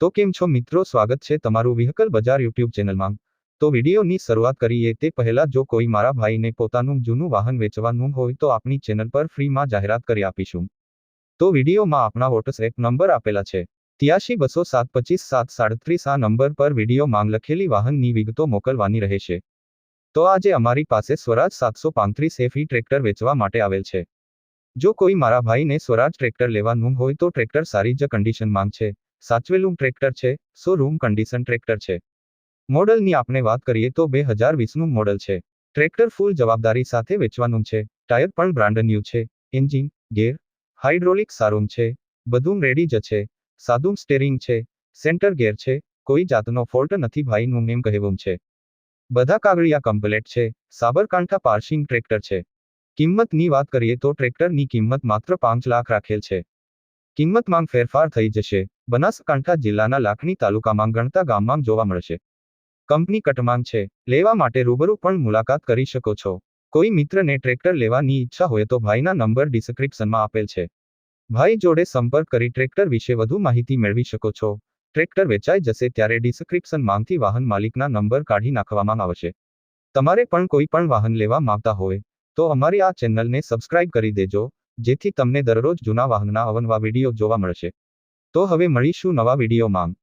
તો કેમ છો મિત્રો? સ્વાગત છે તમારું વ્હીકલ બજાર યુટ્યુબ ચેનલમાં. તો વિડીયોની શરૂઆત કરીએ તે પહેલા જો કોઈ મારા ભાઈને પોતાનું જૂનું વાહન વેચવાનું હોય તો આપણી ચેનલ પર ફ્રીમાં જાહેરાત કરી આપીશું. તો વિડીયોમાં આપણા વોટ્સએપ નંબર આપેલા છે. ત્યાસી બસો સાત પચીસ સાત સાડત્રીસ આ નંબર પર વીડિયો માંગ લખેલી વાહનની વિગતો મોકલવાની રહેશે. તો આજે અમારી પાસે સ્વરાજ સાતસો પાંત્રીસ એફી ટ્રેક્ટર વેચવા માટે આવેલ છે. જો કોઈ મારા ભાઈને સ્વરાજ ટ્રેક્ટર લેવાનું હોય તો ટ્રેક્ટર સારી જ કન્ડિશનમાં છે. સાચવેલું ટ્રેક્ટર છે, સો રૂમ કન્ડિશન ટ્રેક્ટર છે. મોડલની આપણે વાત કરીએ તો બે હજાર વીસનું મોડલ છે. ટ્રેક્ટર ફૂલ જવાબદારી સાથે વેચવાનું છે, ટાયર પણ બ્રાન્ડ ન્યૂ છે, એન્જિન, ગેર, હાઇડ્રોલિક સારું છે, બધું રેડી જ છે, સાદું સ્ટેરિંગ છે, સેન્ટર ગેર છે, કોઈ જાતનો ફોલ્ટ નથી ભાઈનું એમ કહેવું છે. બધા કાગળિયા કમ્પ્લેટ છે, સાબરકાંઠા પાર્સિંગ ટ્રેક્ટર છે. કિંમતની વાત કરીએ તો ટ્રેક્ટરની કિંમત માત્ર પાંચ લાખ રાખેલ છે. કિંમતમાં ફેરફાર થઈ જશે. બનાસકાંઠા જિલ્લાના લાખણી તાલુકામાં ગણતા ગામમાં જોવા મળશે. કંપની કટમાંગ છે. લેવા માટે રૂબરૂ પણ મુલાકાત કરી શકો છો. કોઈ મિત્રને ટ્રેક્ટર લેવાની ઈચ્છા હોય તો ભાઈના નંબર ડિસ્ક્રિપ્શનમાં આપેલ છે. ભાઈ જોડે સંપર્ક કરી ટ્રેક્ટર વિશે વધુ માહિતી મેળવી શકો છો. ટ્રેક્ટર વેચાઈ જશે ત્યારે ડિસ્ક્રિપ્શનમાંથી વાહન માલિકના નંબર કાઢી નાખવામાં આવશે. તમારે પણ કોઈ પણ વાહન લેવા માંગતા હોય, તો અમારી આ ચેનલને સબસ્ક્રાઇબ કરી દેજો. જેથી તમને દરરોજ જૂના વાહનના અવનવા વીડિયો જોવા મળશે. તો હવે મળીશું નવા વિડીયોમાં.